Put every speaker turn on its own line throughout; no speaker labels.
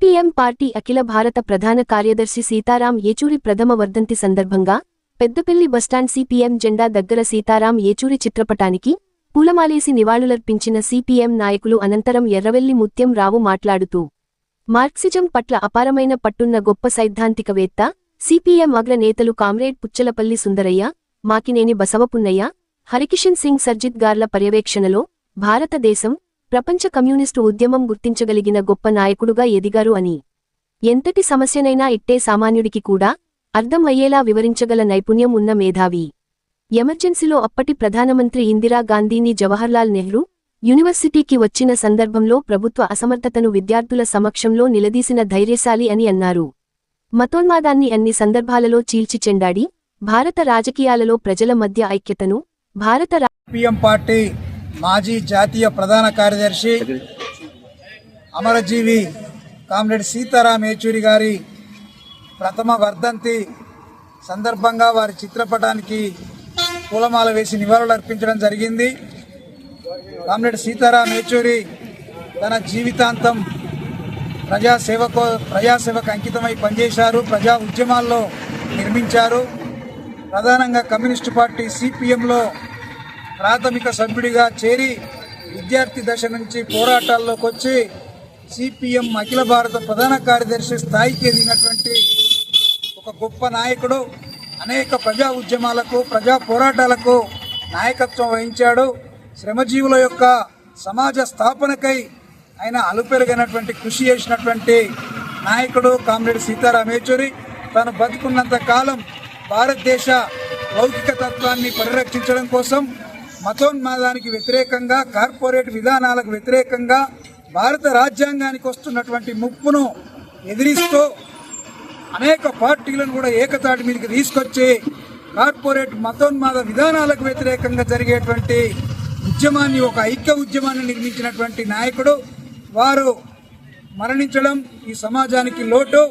CPM party అఖిల భారత ప్రధాన కార్యదర్శి సీతారాం ఏచూరి ప్రథమ వర్ధంతి సందర్భంగా పెద్దపల్లి బస్టాండ్ సిపిఎం జెండా దగ్గర సీతారాం ఏచూరి చిత్రపటానికి పూలమాలేసి నివాళులర్పించిన సిపిఎం నాయకులు అనంతరం ఎర్రవెల్లి ముత్యం రావు మాట్లాడుతూ మార్క్సిజం పట్ల అపారమైన పట్టున్న గొప్ప సైద్ధాంతికవేత్త సిపిఎం అగ్రనేతలు కామ్రేడ్ పుచ్చలపల్లి సుందరయ్య మాకినేని బసవపున్నయ్య హరికిషన్ సింగ్ సర్జిత్ గార్ల పర్యవేక్షణలో భారతదేశం ప్రపంచ కమ్యూనిస్టు ఉద్యమం గుర్తించగలిగిన గొప్ప నాయకుడుగా ఎదిగారు అని. ఎంతటి సమస్యనైనా ఇట్టే సామాన్యుడికి కూడా అర్థం అయ్యేలా వివరించగల నైపుణ్యం ఉన్న మేధావి. ఎమర్జెన్సీలో అప్పటి ప్రధానమంత్రి ఇందిరాగాంధీని జవహర్లాల్ నెహ్రూ యూనివర్సిటీకి వచ్చిన సందర్భంలో ప్రభుత్వ అసమర్థతను విద్యార్థుల సమక్షంలో నిలదీసిన ధైర్యశాలి అని అన్నారు. మతోన్మాదాన్ని అన్ని సందర్భాలలో చీల్చి చెండాడి భారత రాజకీయాలలో ప్రజల మధ్య ఐక్యతను భారత
పిఎం పార్టీ మాజీ జాతీయ ప్రధాన కార్యదర్శి అమరజీవి కామ్రేడ్ సీతారాం యేచూరి గారి ప్రథమ వర్ధంతి సందర్భంగా వారి చిత్రపటానికి పూలమాల వేసి నివాళులు అర్పించడం జరిగింది. కామ్రేడ్ సీతారాం యేచూరి తన జీవితాంతం ప్రజాసేవకు ప్రజాసేవకు అంకితమై పనిచేశారు. ప్రజా ఉద్యమాల్లో నిర్మించారు. ప్రధానంగా కమ్యూనిస్టు పార్టీ సిపిఎంలో ప్రాథమిక సభ్యుడిగా చేరి విద్యార్థి దశ నుంచి పోరాటాల్లోకి వచ్చి సిపిఎం అఖిల భారత ప్రధాన కార్యదర్శి స్థాయికి ఎదిగినటువంటి ఒక గొప్ప నాయకుడు అనేక ప్రజా ఉద్యమాలకు ప్రజా పోరాటాలకు నాయకత్వం వహించాడు. శ్రమజీవుల యొక్క సమాజ స్థాపనకై ఆయన అలుపెరుగైనటువంటి కృషి చేసినటువంటి నాయకుడు కామ్రేడ్ సీతారాం యేచూరి. తాను బతుకున్నంత కాలం భారతదేశ లౌకిక తత్వాన్ని పరిరక్షించడం కోసం మతోన్మాదానికి వ్యతిరేకంగా కార్పొరేట్ విధానాలకు వ్యతిరేకంగా భారత రాజ్యాంగానికి వస్తున్నటువంటి ముప్పును ఎదిరిస్తూ అనేక పార్టీలను కూడా ఏకతాటి మీదకి తీసుకొచ్చి కార్పొరేట్ మతోన్మాద విధానాలకు వ్యతిరేకంగా జరిగేటువంటి ఉద్యమాన్ని ఒక ఐక్య ఉద్యమాన్ని నిర్మించినటువంటి నాయకుడు. వారు మరణించడం ఈ సమాజానికి లోటు.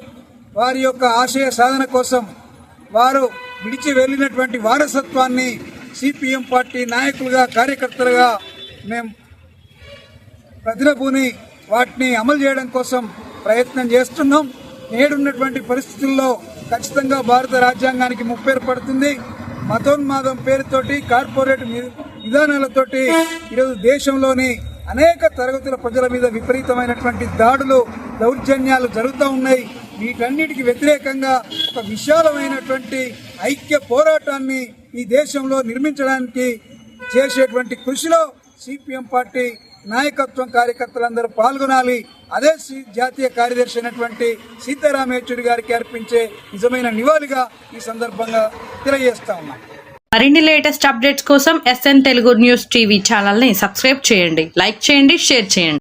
వారి యొక్క ఆశయ సాధన కోసం వారు విడిచి వెళ్ళినటువంటి వారసత్వాన్ని సిపిఎం పార్టీ నాయకులుగా కార్యకర్తలుగా మేము ప్రతిభూని వాటిని అమలు చేయడం కోసం ప్రయత్నం చేస్తున్నాం. నేడున్నటువంటి పరిస్థితుల్లో ఖచ్చితంగా భారత రాజ్యాంగానికి ముప్పేరు పడుతుంది. మతోన్మాదం పేరుతోటి కార్పొరేట్ విధానాలతోటి ఈరోజు దేశంలోని అనేక తరగతుల ప్రజల మీద విపరీతమైనటువంటి దాడులు దౌర్జన్యాలు జరుగుతూ ఉన్నాయి. వీటన్నిటికి వ్యతిరేకంగా ఒక విశాలమైనటువంటి ఐక్య పోరాటాన్ని ఈ దేశంలో నిర్మించడానికి చేసేటువంటి కృషిలో సిపిఎం పార్టీ నాయకత్వం కార్యకర్తలందరూ పాల్గొనాలి. అదే సి- జాతీయ కార్యదర్శి అయినటువంటి సీతారాం యేచూరి గారికి అర్పించే నిజమైన నివాళిగా ఈ సందర్భంగా తెలియజేస్తా ఉన్నాం.
మరిన్ని లేటెస్ట్ అప్డేట్స్ కోసం ఎస్ఎన్ తెలుగు న్యూస్ టీవీ ఛానల్ని సబ్స్క్రైబ్ చేయండి. లైక్ చేయండి షేర్ చేయండి.